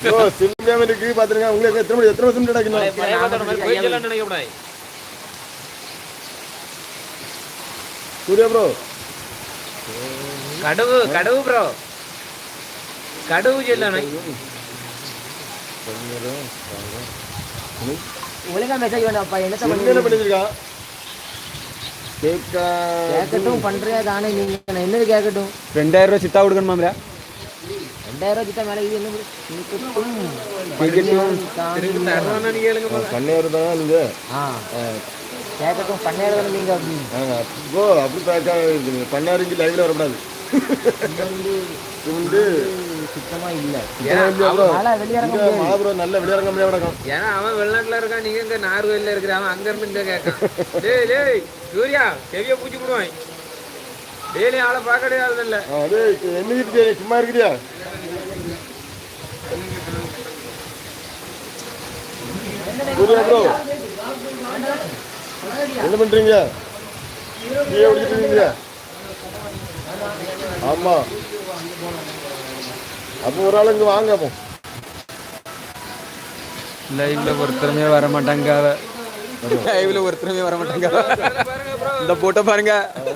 Sim பேமெண்ட்டுக்கு பாத்துருங்க உங்களுக்கு எத்தனை மணி எத்தனை போய் சொல்லலாம் நினைக்கப்படாது சூர்யா ப்ரோ கடவு கடவு ப்ரோ கடவு சொல்லணும் ஒழுங்கா மெசேஜ் வேண்டாம்ப்பா? என்னத்த என்ன பண்ணி பண்ணிருக்கான் கேக்கா கேட்கட்டும் பண்றியா தானே நீங்க. நான் என்னது கேட்கட்டும் ரெண்டாயிரம் ரூபா சித்தா கொடுக்கணுமாம்ல? ரெண்டாயிரம் ரூபாய் கிட்ட மேலே இது என்ன. பண்ணையார் தான் நீங்க ஆ கேட்கட்டும் பண்ணையார் நீங்க ம், ஆ, ஓ அப்படி பார்த்தா இருக்குது பண்ணையாருக்கு லைவ்ல வரக்கூடாது வந்து சுத்தமா இல்ல ப்ரோ நல்ல வெளியாரங்க முடியாது ஏன்னா அவன் வெளிநாட்டுல இருக்கான் நீங்க இங்க நார்வேல இருக்கிற அவன் அங்க இருந்து இங்க கேட்கான் டேய் டேய் சூர்யா செவிய பூச்சி போடுவான் டெய்லி ஆளை பார்க்கவே ஆள் இல்ல அது என்ன இருக்கு சும்மா இருக்கிறியா சூர்யா ப்ரோ என்ன பண்றீங்க? டீ குடிச்சிட்டு இருக்கீங்க. ஆமா. அப்போ ஒரு ஆள் இங்க வாங்க அப்போ. லைவ்ல ஒருத்தருமே வர மாட்டாங்க. லைவ்ல ஒருத்தருமே வர மாட்டாங்க. இந்த போட்டோ பாருங்க.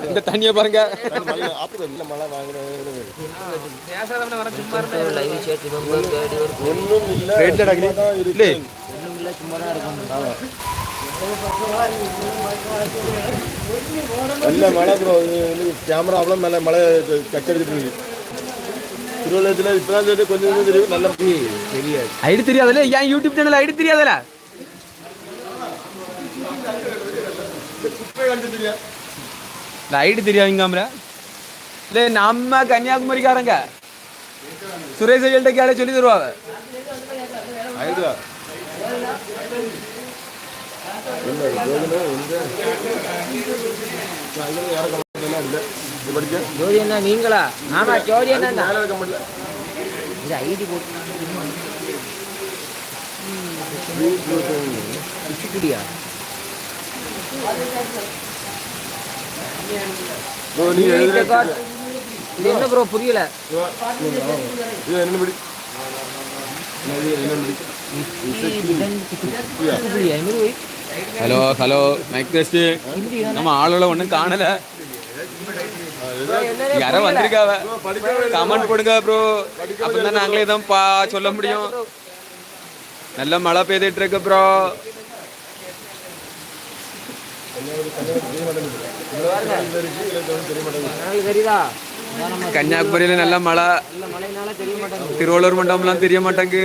இந்த தண்ணிய பாருங்க. ஒன்றும் இல்ல தான். இல்லே சும்மா தான் இருக்கும் நல்ல மழை ப்ரோ கேமரா அவ்வளோ மேலே மழை கச்சடிச்சிட்டு இருக்கு. திருவள்ளத்தில் இப்பதான் தெரியுது கொஞ்சம் கொஞ்சம் தெரியும் நல்ல தெரியாது. ஐடி தெரியாதுல ஏன் யூடியூப் சேனல் ஐடி தெரியாதுல குப்பை கண்டு தெரியாது இந்த ஐடி தெரியாதுங்காமல இல்ல நம்ம கன்னியாகுமரிக்காரங்க. சுரேஷ் ஐயல்கிட்ட கேட சொல்லி தருவாங்க. இல்லை எங்க நான் இங்க யாரும் கமெண்ட் இல்லை இது படிக்க ஜோதி என்ன நீங்களா ஆமா ஜோதி என்ன இருக்க முடியல இது ஐடி போட்டு குச்சிக்குடியா இது என்ன ப்ரோ புரியல இது என்ன படி என்ன படி ஹலோ ஹலோ மைக் டெஸ்ட் நம்ம ஆளுல ஒண்ணும் காணல. யாரோ வந்திருக்காவ. கமெண்ட் போடுங்க ப்ரோ அப்பதான் நாங்களே தான் பா சொல்ல முடியும். நல்ல மழை பெய்துட்டு இருக்கு ப்ரோ கன்னியாகுமரியில நல்ல மழை. திருவள்ளூர் மண்டபம்லாம் தெரிய மாட்டாங்க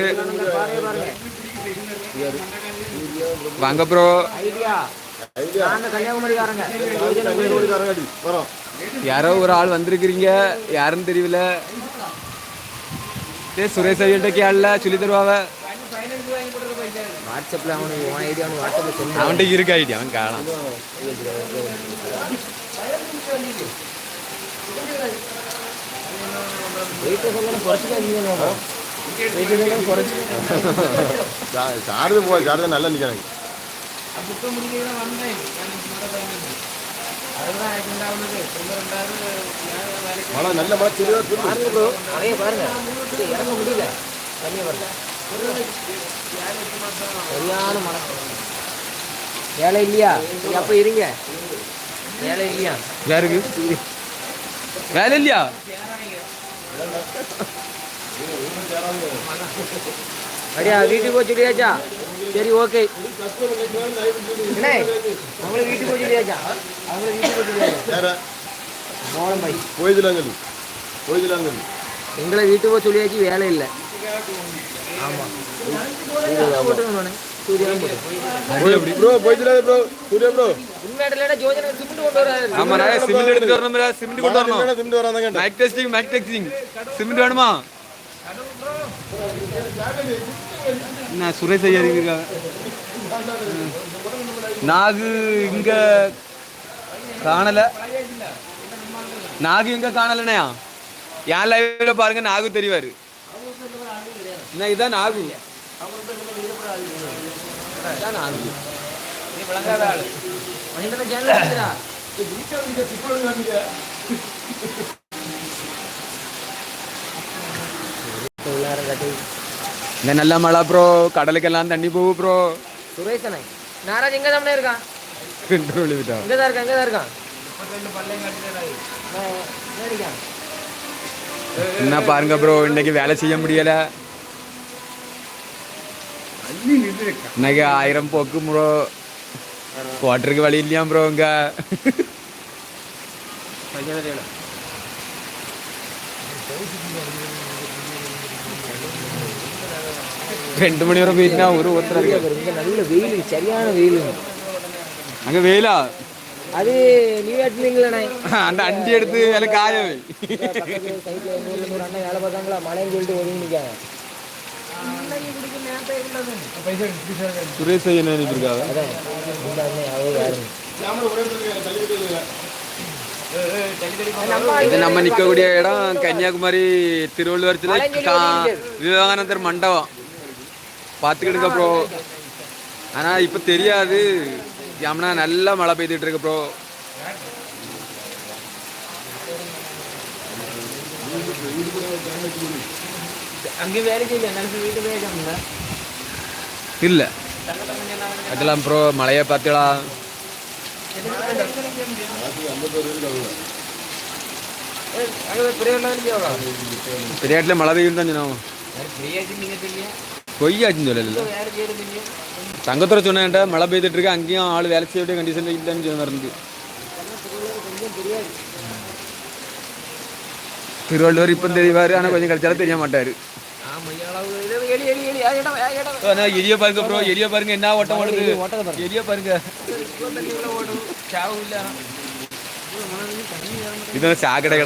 வாங்க ப்ரோ ஐடியா. யாரோ ஒரு ஆள் வந்திருக்கிறீங்க. யாருன்னு தெரியல டேய் சுரேஷ் ஐயன்ட்ட கேள்ல சொல்லி தருவாவ. வாட்ஸ்அப்ல அவனுக்கு உன் ஐடியா வாட்ஸ்அப்ல சொல்லு. அவன்கிட்ட இருக்கு ஐடி அவன் காணாம். வெயிட்டை சொல்லணும் குறைச்சிக்காதீங்க சாரது போ சாரது நல்லா நிற்கிறாங்க மழை நல்ல மழை ப்ரோ நிறைய பாருங்க. இது இறங்க முடியல. தண்ணியை பாருங்க சரியான மழை. வேலை இல்லையா? அப்போ இருங்க. வேலை இல்லையா? யாருக்கு? வேலை இல்லையா? அப்படியா வீட்டுக்கு போய் சொல்லியாச்சா? சரி ஓகே. என்ன? அவங்களுக்கு வீட்டுக்கு போய் சொல்லியாச்சா? அவங்களுக்கு வீட்டுக்கு போய் சொல்லியாச்சா? வேற. மோளம் பை போயிடலாங்கல் போயிடலாங்கல் எங்களை வீட்டுக்கு போய் சொல்லியாச்சு வேலை இல்லை. ஆமாம் போட்டுருங்க நானு. சூரியன் போட்டு ப்ரோ போயிடலாம் ப்ரோ சூர்யா ப்ரோ உண்மையில ஜோதினா சிமெண்ட் கொண்டு வராரு ஆமா நான் சிமெண்ட் எடுத்து வரணும் சிமெண்ட் கொண்டு வரணும். திண்டு வராங்க கேட்டேன் mike testing mike testing cement வேணுமா? என்ன சுரேஷ் ஐயா இருக்காங்க நாகு இங்க காணல. நாகு இங்க காணலனையா என் லைவ்ல பாருங்க நாகு தெரிவாரு. என்ன இதான் நாகு? நாகு. மனிதன சேனல் இருக்குதா உள்ளார கட்டி இங்க நல்ல மழை ப்ரோ கடலுக்கெல்லாம் தண்ணி போகும் ப்ரோ சுரேஷனே நாராஜ் எங்க தான் இருக்கான் விழுவிட்டா இங்க தான் இருக்கான் இங்க தான் இருக்கான்? என்ன பாருங்க ப்ரோ இன்னைக்கு வேலை செய்ய முடியல இன்னைக்கு ஆயிரம் போக்கு ப்ரோ குவார்டருக்கு வழி இல்லையா ப்ரோ இங்க ரெண்டு மணி வரை போயிட்டுனா ஒரு ஒருத்தர் இருக்கு நல்ல வெயில் சரியான வெயில். அங்க வெயிலா? அது நீ வெட்டினீங்களே அந்த அண்டி எடுத்து வேலை காய அண்ணன் வேலை பார்த்தாங்களா மழைன்னு சொல்லிட்டு ஒதுங்கி நிக்காங்க சுரேஷ் இருக்காங்க? அதான். இது நம்ம நிக்கக்கூடிய இடம் கன்னியாகுமரி திருவள்ளுவரத்துல கா- விவேகானந்தர் மண்டபம். பார்த்துக்கிடுங்க ப்ரோ ஆனா இப்ப தெரியாது. ஏம்னா நல்லா மழை பெய்துட்டு இருக்கு ப்ரோ அங்கே வேலை செய்யல நினைச்சு வீட்டு போய் வைக்காமல இல்ல. அதெல்லாம் ப்ரோ மழையை செய்யவா பெரியாட்டில் மழை பெய்யும் தான் சொன்னோம். ஃப்ரீயாச்சு நீங்கள் தெரியும் பொய்யாச்சுன்னு சொல்லல வேலை செய்யறீங்க தங்கத்துறை சொன்னேன்ட்ட மழை பெய்துட்டு இருக்கு அங்கேயும் ஆள் வேலை செய்ய வேண்டிய கண்டிஷன் இல்லைன்னு சொன்ன இருந்து திருவள்ளுவர் இப்போ தெரிவாரு ஆனால் கொஞ்சம் கழிச்சாலும் தெரிய மாட்டாரு ஆமாம் அளவு இது எலி எலி எலி அது இடம் அது இடம் ஆனா எலிய பாருங்க ப்ரோ எலிய பாருங்க என்ன ஓட்டம் ஓடுது ஓட்டத்தை பாருங்க. எலிய பாருங்க ஓடும் சாவு இல்லை இது சாக்கடை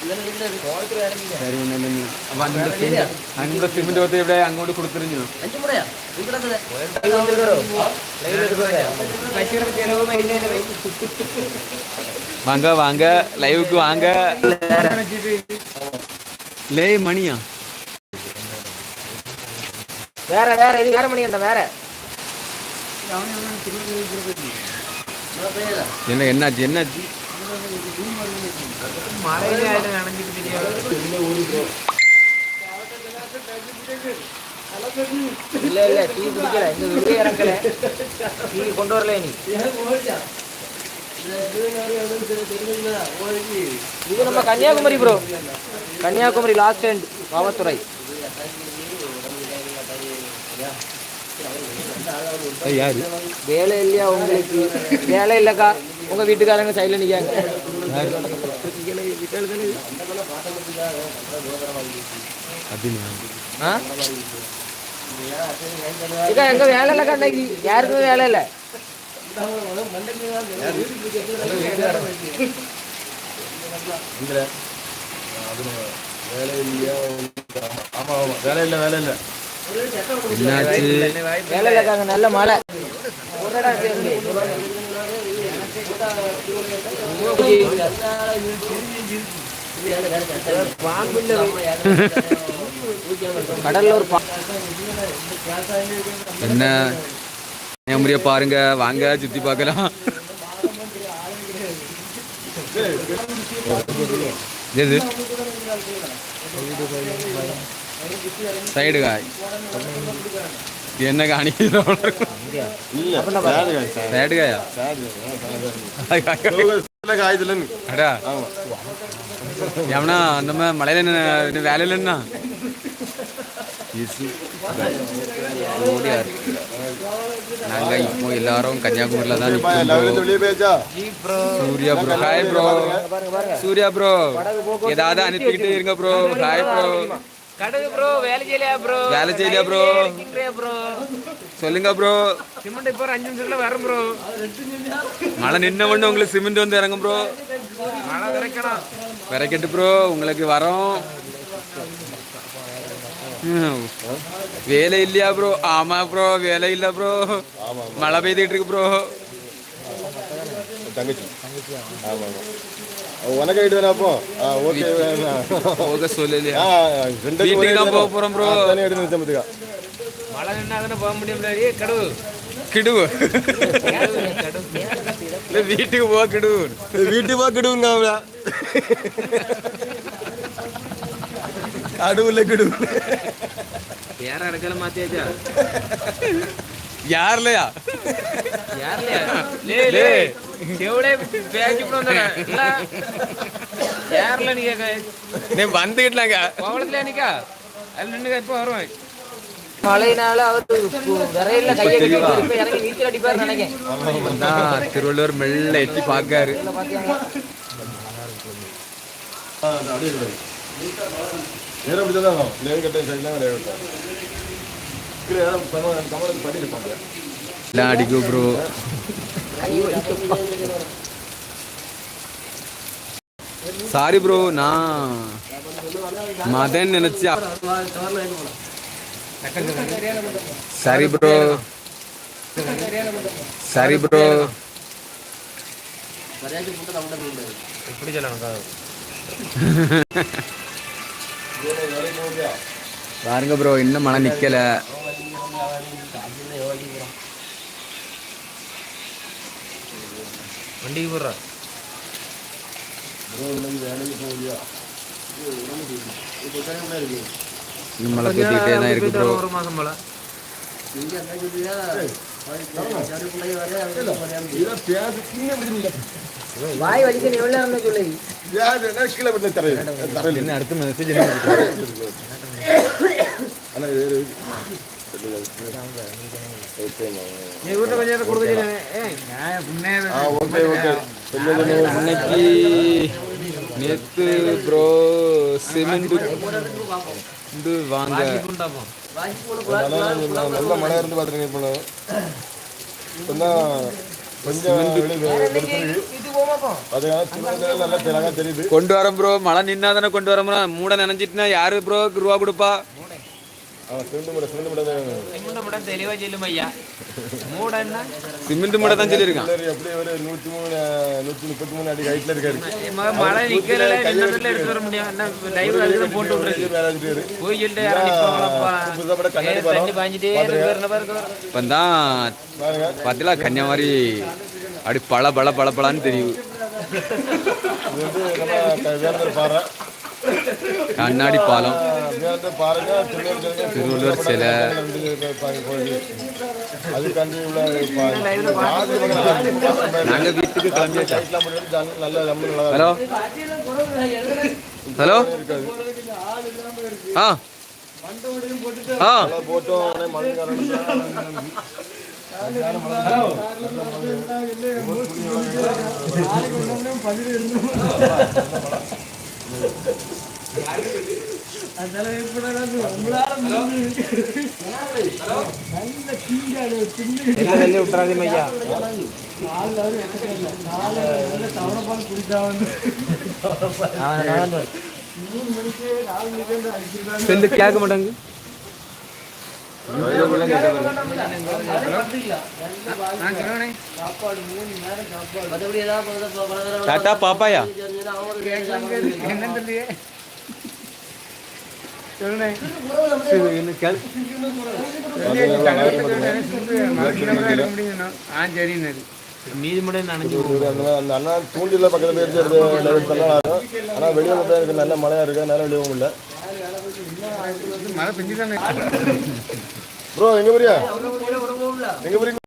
கிடந்து வளருது எடுக்க தகவல் எடுக்க ஒரு ரூபாய் அரைச்சுட்டே சரி ஒண்ணு അപ്പൊ അൻപത് സിമെന്റ് അൻപത് സിമെന്റ് ഒത്ത് ഇവിടെ അങ്ങോട്ട് കൊടുത്തിരുന്നു அஞ்சு முறையா கட்சியோட செலவு வாங்க வாங்க லைவுக்கு வாங்க லே மணியா வேற வேற இது வேற மணி அந்த வேற என்ன என்னாச்சு கன்னியாகுமரி ப்ரோ கன்னியாகுமரி லாஸ்ட் அது யாரு? வேலை இல்லையா உங்களுக்கு? வேலை இல்லக்கா. உங்க வீட்டுக்காரங்க சைடுல அப்படின்னா ஆ? ஏக்கா, எங்க வேலை இல்லக்கா இன்னைக்கு யாருக்குமே வேலை இல்லை. வேலை இல்லையா ஆமா ஆமா வேலை இல்லை வேலை இல்லை என்னாச்சு? வேலை இல்லக்கா அங்க நல்ல மழை. என்ன? என் பாருங்க. வாங்க சுத்தி பார்க்கலாம். எது சைடு காய் என்ன ஆமா எவனா அந்த மாதிரி மலையில என்ன வேலையில என்ன நாங்க இப்போ எல்லாரும் கன்னியாகுமரியில தான் Surya bro hi bro Surya bro ஏதாவது அனுப்பிக்கிட்டே இருங்க ப்ரோ ஹாய் ப்ரோ கடுகு ப்ரோ வேலை செய்யலையா ப்ரோ வேலை செய்யலையா ப்ரோ ப்ரோ சொல்லுங்க ப்ரோ சிமெண்ட் இப்போ ஒரு அஞ்சு நிமிஷத்துல வரும் ப்ரோ மழை நின்ன உடனே உங்களுக்கு சிமெண்ட் வந்து இறங்கும் ப்ரோ மழை விரைக்கணும் விரைக்கட்டு ப்ரோ உங்களுக்கு வரோம். ம். வேலை இல்லையா ப்ரோ ஆமா ப்ரோ வேலை இல்ல ப்ரோ மழை பெய்துட்டு இருக்கு ப்ரோ தங்கச்சி. ஆமா ஆமா. உனக்கு ஆயிட்டு தானே அப்போ? ஆ ஓகே போக சொல்லலையா? வீட்டுக்கு தான் போக போறோம் ப்ரோ தானே எடுத்து மழை நின்னா தானே போக முடியும் கடுகு கிடுவு. இல்ல வீட்டுக்கு போக கிடுவு. வீட்டு பார்க்கிடுங்க கடவுளே கடவுள் வேற இடத்துல மாத்தியாச்சா? யார்லையா? நீ வந்துகிட்டாங்க கோவளத்துல நிக்கா? அது நின்று இப்போ வருவேன். மழையினால அவர் விரையில கையை கட்டி இப்ப இறங்கி நீச்சல் அடிப்பாரு நினைக்கிறேன் திருவள்ளுவர் மெல்ல எட்டி கிடையாது நேரம் அப்படி தான் லேன் கட்ட சைட்லாம் எல்லாம் அடிக்கும் ப்ரோ சாரி ப்ரோ நான் மதன் நினைச்சா சரி ப்ரோ சரி ப்ரோ எப்படி சொல்லணும் பாருங்க ப்ரோ இன்னும் மழை நிக்கல. வண்டிக்கு போடுறா. இன்னும் மழை பெய்துக்கிட்டே தான் இருக்கு ப்ரோ ஒரு சின்ன பிடிச்சிருந்தா வாய் வலிக்க எவ்வளவு நேரம் சொல்லி. என்ன அடுத்த மெசேஜ் இன்னைக்கு நேத்து ப்ரோ சிமெண்ட் இது வாங்க. நல்ல மழை இருந்து பார்த்துருங்க இப்போ கொண்டு வரேன் ப்ரோ மழை நின்னா தானே கொண்டு வரேன் மூட நினைச்சிட்டுனா யாரு ப்ரோ ரூபா கொடுப்பா. சிமெண்ட் மூட சிமெண்ட் மூட மூட மட்டும் தெளிவா சொல்லும் ஐயா மூடன்னா சிமெண்ட் மூட தான் ஒரு நூற்றி மூணு நூற்றி முப்பத்தி மூணு அடி இருக்காரு மழை நிக்கல நின்னதுல எடுத்து வர முடியும் என்ன லைவ் அதுல போட்டு விட்டுருக்கு போய் சொல்லிட்டு யாரும் கண்ணாடி தண்ணி பாஞ்சிட்டே இப்போ தான் பார்த்தீங்களா கன்னியாகுமரி அப்படி பல பல பல பலான்னு தெரியும் இது வந்து நம்ம வேந்தர் பாறை கண்ணாடி பாலம். திருவள்ளுவர் சிலை. அதுக்காண்டி உள்ள பா- நாங்கள் வீட்டுக்கு கிளம்பியாச்சா? ஹலோ? ஹலோ? ஆ. ஆ. நல்லா வெளியே விட்டுறாதீங்க ஐயா? செல்லு கேட்க மாட்டாங்க. டாட்டா பாப்பாயா? என்ன சொல்லியே சொல்லுனே ஆ சரின்னு நீதிமன்றம் நினைஞ்சு அந்த அந்த அண்ணா தூண்டில பக்கத்துல ஆனால் வெளியே எனக்கு நல்ல மழையா இருக்கு அதனால வெளியே முடியல. மழை பெஞ்சு தானே ப்ரோ எங்க போறியா? எங்க போறீங்க?